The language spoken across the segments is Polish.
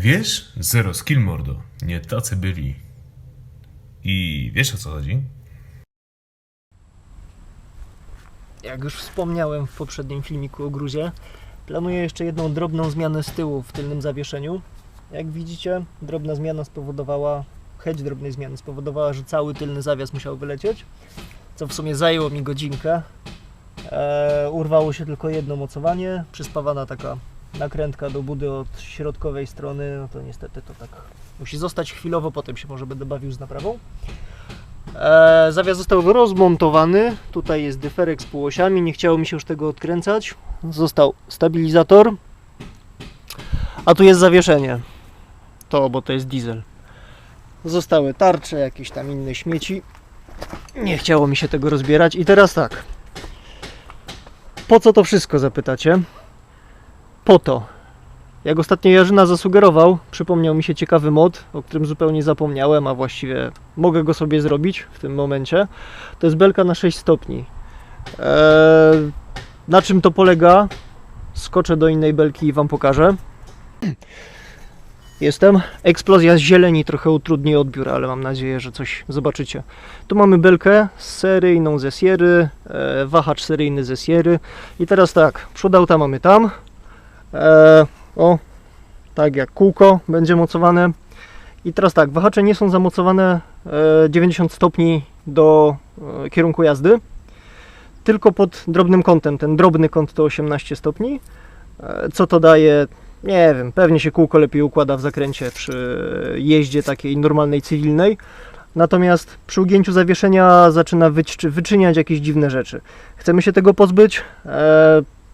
Wiesz? Zero skill mordo. Nie tacy byli. I wiesz o co chodzi? Jak już wspomniałem w poprzednim filmiku o gruzie, planuję jeszcze jedną drobną zmianę z tyłu w tylnym zawieszeniu. Jak widzicie, drobna zmiana spowodowała, chęć drobnej zmiany spowodowała, że cały tylny zawias musiał wylecieć, co w sumie zajęło mi godzinkę. Eee, urwało się tylko jedno mocowanie, przyspawana taka nakrętka do budy od środkowej strony, no to niestety to tak musi zostać chwilowo, potem się może będę bawił z naprawą. E, zawias został rozmontowany. Tutaj jest dyferek z półosiami. Nie chciało mi się już tego odkręcać. Został stabilizator. A tu jest zawieszenie. To, bo to jest diesel. Zostały tarcze, jakieś tam inne śmieci. Nie chciało mi się tego rozbierać. I teraz tak. Po co to wszystko zapytacie? Po to, jak ostatnio Jarzyna zasugerował, przypomniał mi się ciekawy mod, o którym zupełnie zapomniałem, a właściwie mogę go sobie zrobić w tym momencie. To jest belka na 6 stopni. Eee, na czym to polega? Skoczę do innej belki i Wam pokażę. Jestem. Eksplozja z zieleni trochę utrudni odbiór, ale mam nadzieję, że coś zobaczycie. Tu mamy belkę seryjną ze Sierry, e, wahacz seryjny ze Sierry. I teraz tak, przód auta mamy tam. E, o, tak jak kółko będzie mocowane. I teraz tak, wahacze nie są zamocowane e, 90 stopni do e, kierunku jazdy, tylko pod drobnym kątem. Ten drobny kąt to 18 stopni. E, Co to daje? Nie wiem, pewnie się kółko lepiej układa w zakręcie przy jeździe takiej normalnej, cywilnej. Natomiast przy ugięciu zawieszenia zaczyna wyczyniać jakieś dziwne rzeczy. Chcemy się tego pozbyć.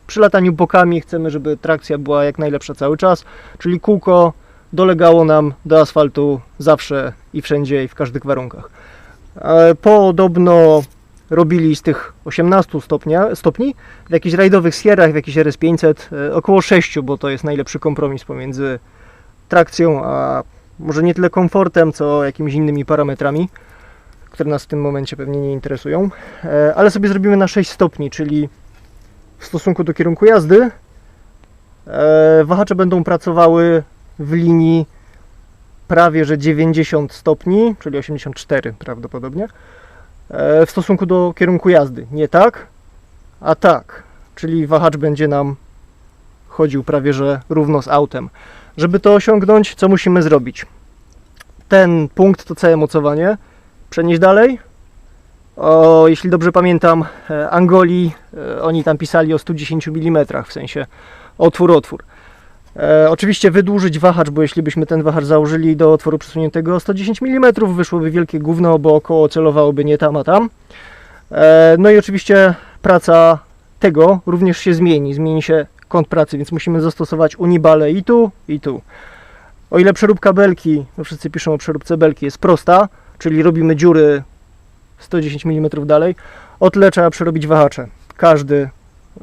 Przy lataniu bokami chcemy, żeby trakcja była jak najlepsza cały czas, czyli kółko dolegało nam do asfaltu zawsze i wszędzie i w każdych warunkach. E, Podobno robili z tych 18 stopnia, stopni w jakichś rajdowych Sierrach, w jakichś RS500 e, około 6, bo to jest najlepszy kompromis pomiędzy trakcją, a może nie tyle komfortem, co jakimiś innymi parametrami, które nas w tym momencie pewnie nie interesują. E, Ale sobie zrobimy na 6 stopni, czyli w stosunku do kierunku jazdy e, wahacze będą pracowały w linii prawie że 90 stopni, czyli 84 prawdopodobnie, e, w stosunku do kierunku jazdy. Nie tak, a tak. Czyli wahacz będzie nam chodził prawie że równo z autem. Żeby to osiągnąć, co musimy zrobić? Ten punkt, to całe mocowanie, przenieść dalej. O, jeśli dobrze pamiętam, e, Angolii, e, oni tam pisali o 110 mm, w sensie otwór, otwór. E, oczywiście wydłużyć wahacz, bo jeśli byśmy ten wahacz założyli do otworu przesuniętego o 110 mm, wyszłoby wielkie gówno, bo około celowałoby nie tam, a tam. E, no i oczywiście praca tego również się zmieni, zmieni się kąt pracy, więc musimy zastosować unibale i tu, i tu. O ile przeróbka belki, no wszyscy piszą o przeróbce belki, jest prosta, czyli robimy dziury 110 mm dalej, o tyle trzeba przerobić wahacze. Każdy,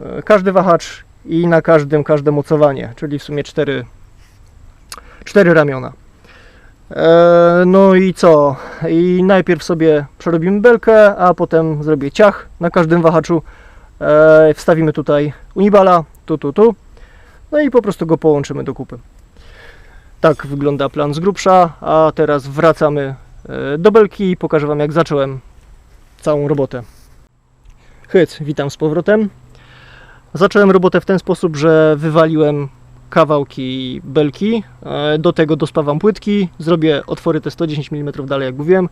e, każdy wahacz i na każdym każde mocowanie, czyli w sumie cztery, cztery ramiona. E, no i co? I najpierw sobie przerobimy belkę, a potem zrobię ciach na każdym wahaczu. E, wstawimy tutaj unibala, tu, tu, tu. No i po prostu go połączymy do kupy. Tak wygląda plan z grubsza, a teraz wracamy do belki i pokażę Wam jak zacząłem całą robotę. Hyc, witam z powrotem. Zacząłem robotę w ten sposób, że wywaliłem kawałki belki, e, do tego dospawam płytki, zrobię otwory te 110 mm dalej jak mówiłem,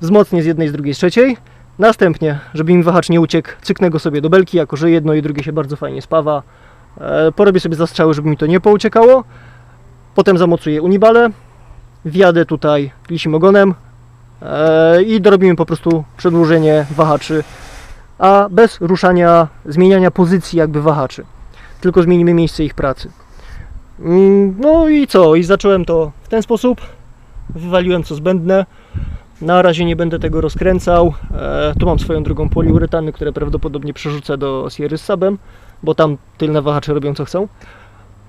wzmocnię z jednej, z drugiej, z trzeciej. Następnie, żeby mi wahacz nie uciekł, cyknę go sobie do belki, jako że jedno i drugie się bardzo fajnie spawa. E, Porobię sobie zastrzały, żeby mi to nie pouciekało. Potem zamocuję unibale, wjadę tutaj lisim ogonem i dorobimy po prostu przedłużenie wahaczy, a bez ruszania, zmieniania pozycji jakby wahaczy. Tylko zmienimy miejsce ich pracy. Mm, No i co? I zacząłem to w ten sposób. Wywaliłem co zbędne. Na razie nie będę tego rozkręcał. E, tu mam swoją drugą poliuretany, które prawdopodobnie przerzucę do Sierry z Sabem, bo tam tylne wahacze robią co chcą.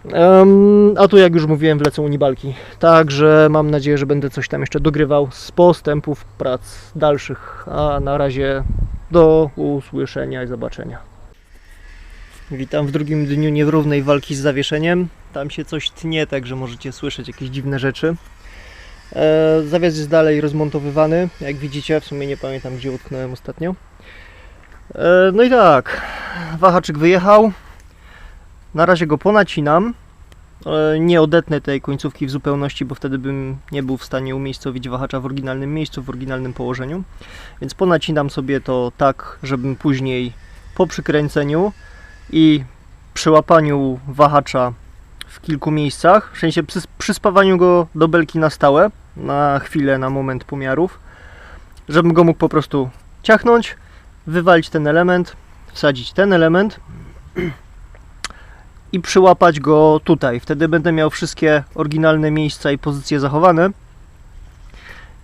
Em, a tu jak już mówiłem wlecą unibalki. Także mam nadzieję, że będę coś tam jeszcze dogrywał z postępów prac dalszych. A na razie do usłyszenia i zobaczenia. Witam w drugim dniu nierównej walki z zawieszeniem. Tam się coś tnie, także możecie słyszeć jakieś dziwne rzeczy. E, zawias jest dalej rozmontowywany. Jak widzicie, w sumie nie pamiętam gdzie utknąłem ostatnio. E, no i tak, wahaczyk wyjechał. Na razie go ponacinam. E, Nie odetnę tej końcówki w zupełności, bo wtedy bym nie był w stanie umiejscowić wahacza w oryginalnym miejscu, w oryginalnym położeniu. Więc ponacinam sobie to tak, żebym później po przykręceniu i przyłapaniu wahacza w kilku miejscach, w sensie przy, przyspawaniu go do belki na stałe, na chwilę, na moment pomiarów, żebym go mógł po prostu ciachnąć, wywalić ten element, wsadzić ten element i przyłapać go tutaj. Wtedy będę miał wszystkie oryginalne miejsca i pozycje zachowane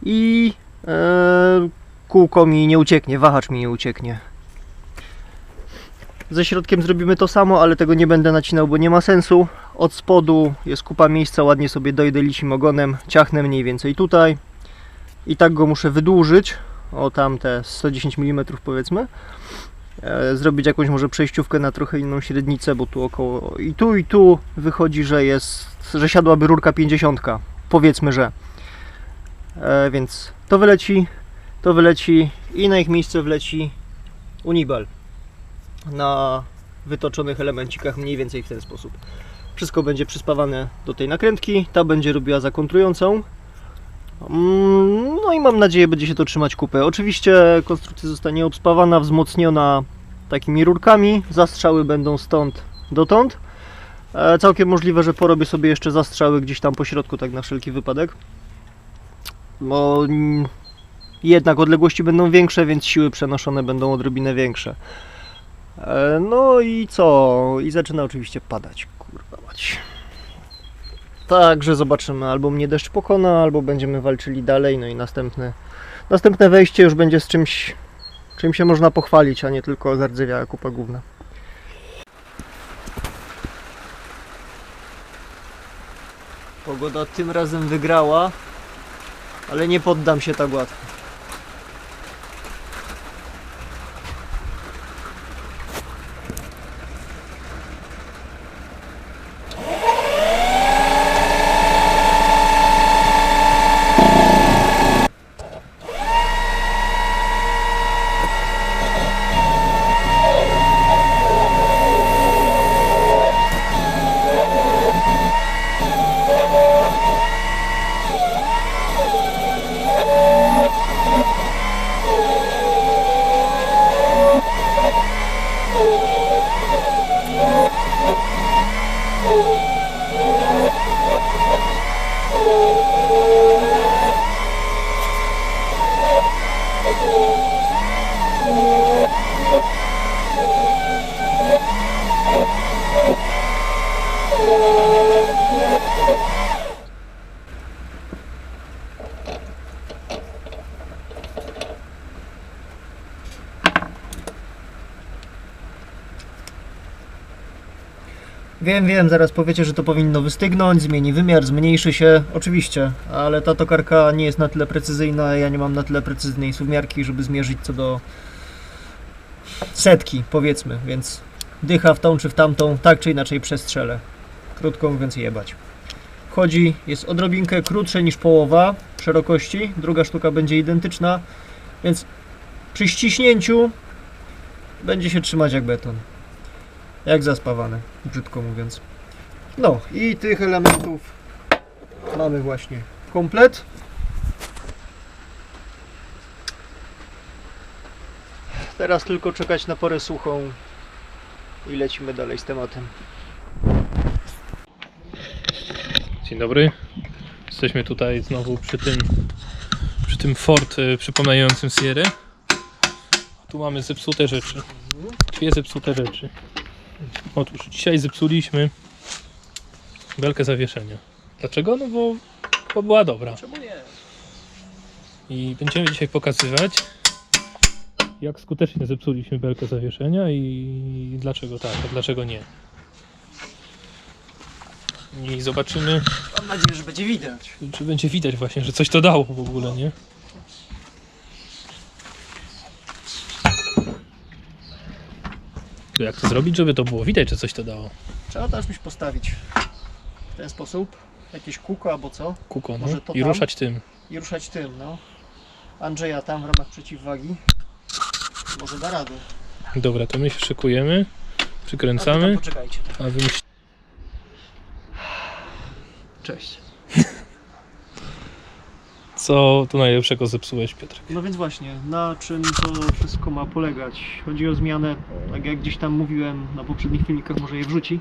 i e, kółko mi nie ucieknie, wahacz mi nie ucieknie. Ze środkiem zrobimy to samo, ale tego nie będę nacinał, bo nie ma sensu. Od spodu jest kupa miejsca, ładnie sobie dojdę licim ogonem, ciachnę mniej więcej tutaj. I tak go muszę wydłużyć, o tamte 110 mm powiedzmy. E, zrobić jakąś może przejściówkę na trochę inną średnicę, bo tu około i tu i tu wychodzi, że jest, że siadłaby rurka 50, powiedzmy, że. E, więc to wyleci, to wyleci i na ich miejsce wleci Unibal na wytoczonych elemencikach mniej więcej w ten sposób. Wszystko będzie przyspawane do tej nakrętki, ta będzie robiła zakontrującą. Mm, No i mam nadzieję, będzie się to trzymać kupę. Oczywiście konstrukcja zostanie obspawana, wzmocniona takimi rurkami. Zastrzały będą stąd dotąd. E, Całkiem możliwe, że porobię sobie jeszcze zastrzały gdzieś tam po środku, tak na wszelki wypadek. Bo mm, jednak odległości będą większe, więc siły przenoszone będą odrobinę większe. E, No i co? I zaczyna oczywiście padać. Kurwa mać. Także zobaczymy, albo mnie deszcz pokona, albo będziemy walczyli dalej. No i następne, następne wejście już będzie z czymś, czym się można pochwalić, a nie tylko zardzewiała kupa główna. Pogoda tym razem wygrała, ale nie poddam się tak łatwo. Wiem, wiem, zaraz powiecie, że to powinno wystygnąć, zmieni wymiar, zmniejszy się. Oczywiście, ale ta tokarka nie jest na tyle precyzyjna, ja nie mam na tyle precyzyjnej suwmiarki, żeby zmierzyć co do setki, powiedzmy, więc dycha w tą czy w tamtą, tak czy inaczej przestrzelę. Krótko mówiąc, jebać. Wchodzi, jest odrobinkę krótsze niż połowa szerokości, druga sztuka będzie identyczna, więc przy ściśnięciu będzie się trzymać jak beton. Jak zaspawane, brzydko mówiąc. No i tych elementów mamy właśnie komplet. Teraz tylko czekać na porę suchą i lecimy dalej z tematem. Dzień dobry. Jesteśmy tutaj znowu przy tym przy tym Ford y, przypominającym Sierra. Tu mamy zepsute rzeczy. Dwie zepsute rzeczy. Otóż dzisiaj zepsuliśmy belkę zawieszenia. Dlaczego? No bo, bo była dobra. Czemu nie? I będziemy dzisiaj pokazywać jak skutecznie zepsuliśmy belkę zawieszenia i dlaczego tak, a dlaczego nie. I zobaczymy Mam nadzieję, że będzie widać. czy będzie widać właśnie, że coś to dało w ogóle, nie? To jak to zrobić, żeby to było widać, że coś to dało? Trzeba też być postawić w ten sposób. Jakieś kółko albo co. Kuko, no. Może to I tam? ruszać tym. I ruszać tym, no. Andrzeja tam w ramach przeciwwagi. Może da radę. Dobra, to my się szykujemy, A wy tam przykręcamy, poczekajcie. a wy. Cześć. Co tu najlepszego zepsułeś, Piotr? No więc właśnie, na czym to wszystko ma polegać? Chodzi o zmianę, tak jak gdzieś tam mówiłem na poprzednich filmikach, może je wrzuci.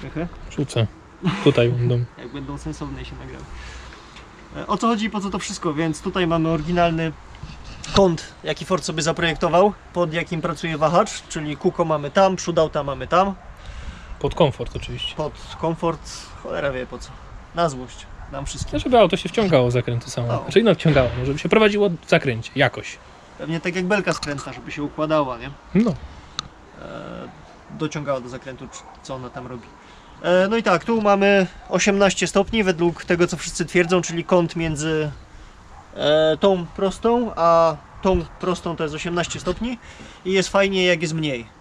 Trochę, Rzucę. Tutaj będą. jak będą sensowne się nagrały. E, O co chodzi i po co to wszystko? Więc tutaj mamy oryginalny kąt, jaki Ford sobie zaprojektował, pod jakim pracuje wahacz, czyli kółko mamy tam, przód auta mamy tam, Pod komfort oczywiście. pod komfort, cholera wie po co. Na złość, nam wszystkim. No, żeby auto się wciągało w zakręty samo. O. Znaczy no wciągało, no, żeby się prowadziło w zakręcie, jakoś. Pewnie tak jak belka skrętna, żeby się układała, nie? No. e, dociągała do zakrętu, co ona tam robi. E, no i tak, tu mamy 18 stopni według tego, co wszyscy twierdzą, czyli kąt między e, tą prostą, a tą prostą to jest 18 stopni i jest fajnie jak jest mniej.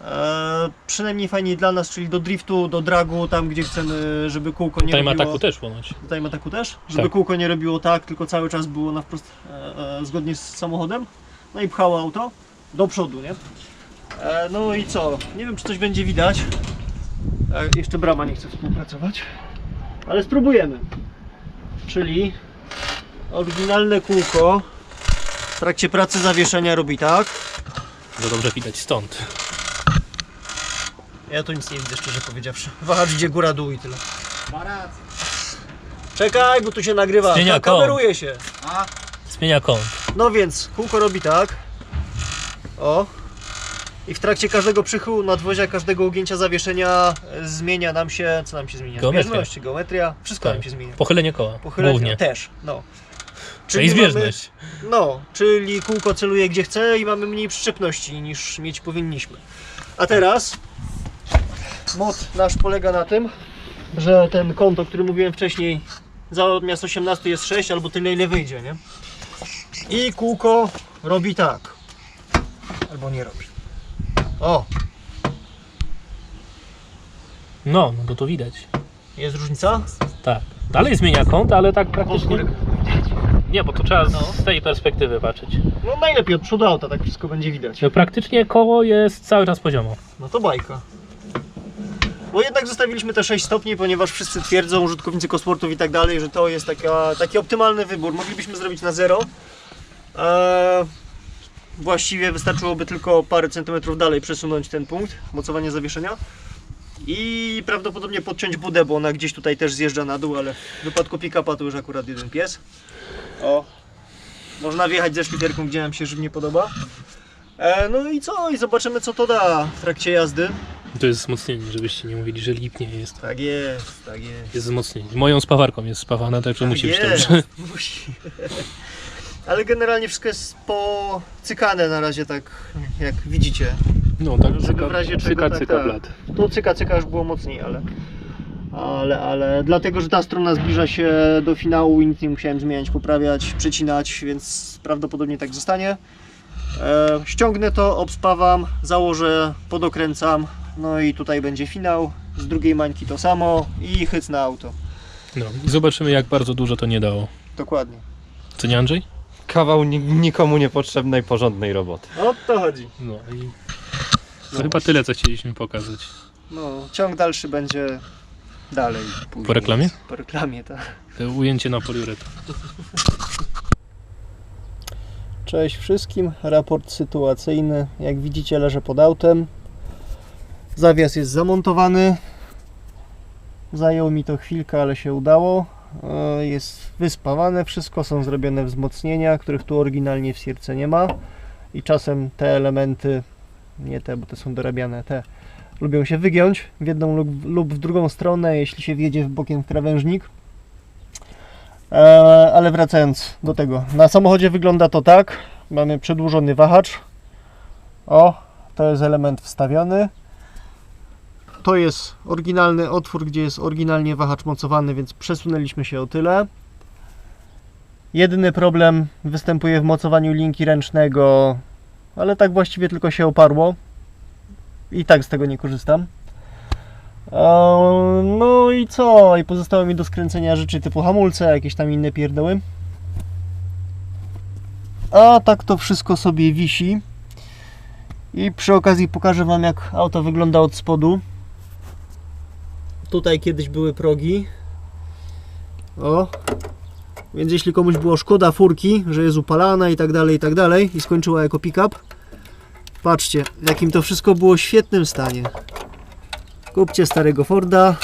E, przynajmniej fajniej dla nas, czyli do driftu, do dragu, tam gdzie chcemy, żeby kółko nie Tutaj ma robiło... taku też ponoć. Tutaj ma taku też? Żeby Tak. kółko nie robiło tak, tylko cały czas było na wprost e, e, zgodnie z samochodem. No i pchało auto do przodu, nie? E, no i co? Nie wiem, czy coś będzie widać. E, jeszcze brama nie chce współpracować. Ale spróbujemy. Czyli oryginalne kółko w trakcie pracy zawieszenia robi tak. To dobrze widać stąd. Ja tu nic nie widzę, szczerze powiedziawszy. Wahacz idzie góra dół i tyle. Czekaj, bo tu się nagrywa. Zmienia kąt. Kameruje się. Zmienia kąt. No więc kółko robi tak. O. I w trakcie każdego przychyłu nadwozia, każdego ugięcia zawieszenia e, zmienia nam się, co nam się zmienia? Geometria. Zbieżność, geometria, wszystko Tak. nam się zmienia. Pochylenie koła. Pochylenie Głównie. też, no. Czyli zbieżność. Mamy, no, czyli kółko celuje gdzie chce i mamy mniej przyczepności niż mieć powinniśmy. A teraz mod nasz polega na tym, że ten kąt, o którym mówiłem wcześniej, zamiast 18 jest 6 albo tyle ile wyjdzie, nie? I kółko robi tak. Albo nie robi. O, No, no to to widać. jest różnica? Tak. Dalej zmienia kąt, ale tak praktycznie... Nie, bo to trzeba No. z tej perspektywy patrzeć. No najlepiej od przodu auta, tak wszystko będzie widać. No, praktycznie koło jest cały czas poziomo. No to bajka. Bo jednak zostawiliśmy te 6 stopni, ponieważ wszyscy twierdzą, użytkownicy kosportów i tak dalej, że to jest taka, taki optymalny wybór. Moglibyśmy zrobić na zero. Eee, właściwie wystarczyłoby tylko parę centymetrów dalej przesunąć ten punkt mocowania zawieszenia. I prawdopodobnie podciąć budę, bo ona gdzieś tutaj też zjeżdża na dół, ale w wypadku pick-upa to już akurat jeden pies. O, można wjechać ze szliterką, gdzie nam się żywnie podoba. E, no i co? I zobaczymy co to da w trakcie jazdy. To jest wzmocnienie, żebyście nie mówili, że lipnie jest. Tak jest, tak jest. Jest wzmocnienie. Moją spawarką jest spawana, także Tak musi być jest, dobrze. Musi. Ale generalnie wszystko jest pocykane na razie tak jak widzicie. No tak, cyka, w razie czego, cyka, tak, cyka tak. blat. Tu cyka cyka już było mocniej, ale, ale, ale dlatego, że ta strona zbliża się do finału i nic nie musiałem zmieniać, poprawiać, przecinać, więc prawdopodobnie tak zostanie. E, ściągnę to, obspawam, założę, podokręcam, no i tutaj będzie finał. Z drugiej mańki to samo i hyc na auto. No i zobaczymy jak bardzo dużo to nie dało. Dokładnie. Co nie Andrzej? Kawał ni- nikomu niepotrzebnej, porządnej roboty. O to chodzi. No i No chyba tyle co chcieliśmy pokazać. No, ciąg dalszy będzie dalej. Później. Po reklamie? Po reklamie, tak. To ujęcie na poliuretę. Cześć wszystkim, raport sytuacyjny. Jak widzicie leżę pod autem. Zawias jest zamontowany. Zajęło mi to chwilkę, ale się udało. E, Jest wyspawane wszystko, są zrobione wzmocnienia, których tu oryginalnie w Sierce nie ma. I czasem te elementy, nie te, bo te są dorabiane, te lubią się wygiąć w jedną lub, lub w drugą stronę, jeśli się wjedzie w bokiem w krawężnik. E, ale wracając do tego, na samochodzie wygląda to tak. Mamy przedłużony wahacz. O, to jest element wstawiony. To jest oryginalny otwór, gdzie jest oryginalnie wahacz mocowany, więc przesunęliśmy się o tyle. Jedyny problem występuje w mocowaniu linki ręcznego, ale tak właściwie tylko się oparło. i tak z tego nie korzystam. E, No i co? I pozostało mi do skręcenia rzeczy typu hamulce, jakieś tam inne pierdoły. A tak to wszystko sobie wisi. I przy okazji pokażę Wam jak auto wygląda od spodu. Tutaj kiedyś były progi. O. Więc jeśli komuś było szkoda furki, że jest upalana i tak dalej, i tak dalej, i skończyła jako pick-up, patrzcie, w jakim to wszystko było świetnym stanie. Kupcie starego Forda,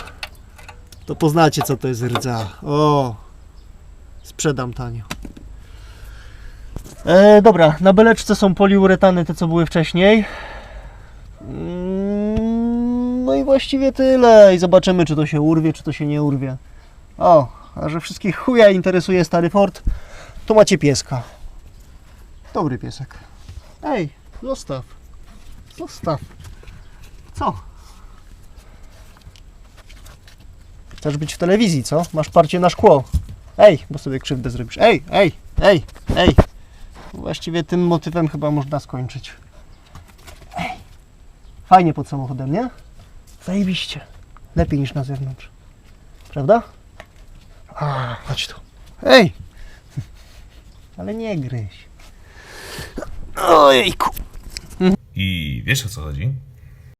to poznacie co to jest rdza. O, sprzedam tanio. E, dobra, na beleczce są poliuretany, te co były wcześniej. No i właściwie tyle. I zobaczymy, czy to się urwie, czy to się nie urwie. O, a że wszystkich chuja interesuje stary Ford, to macie pieska. Dobry piesek. Ej, zostaw. Zostaw. Co? Chcesz być w telewizji, co? Masz parcie na szkło. Ej, bo sobie krzywdę zrobisz. Ej, ej, ej, ej. Właściwie tym motywem chyba można skończyć. Ej. Fajnie pod samochodem, nie? Zajebiście. Lepiej niż na zewnątrz. Prawda? A, chodź tu. Ej! Ale nie gryź. Ojejku. I wiesz o co chodzi?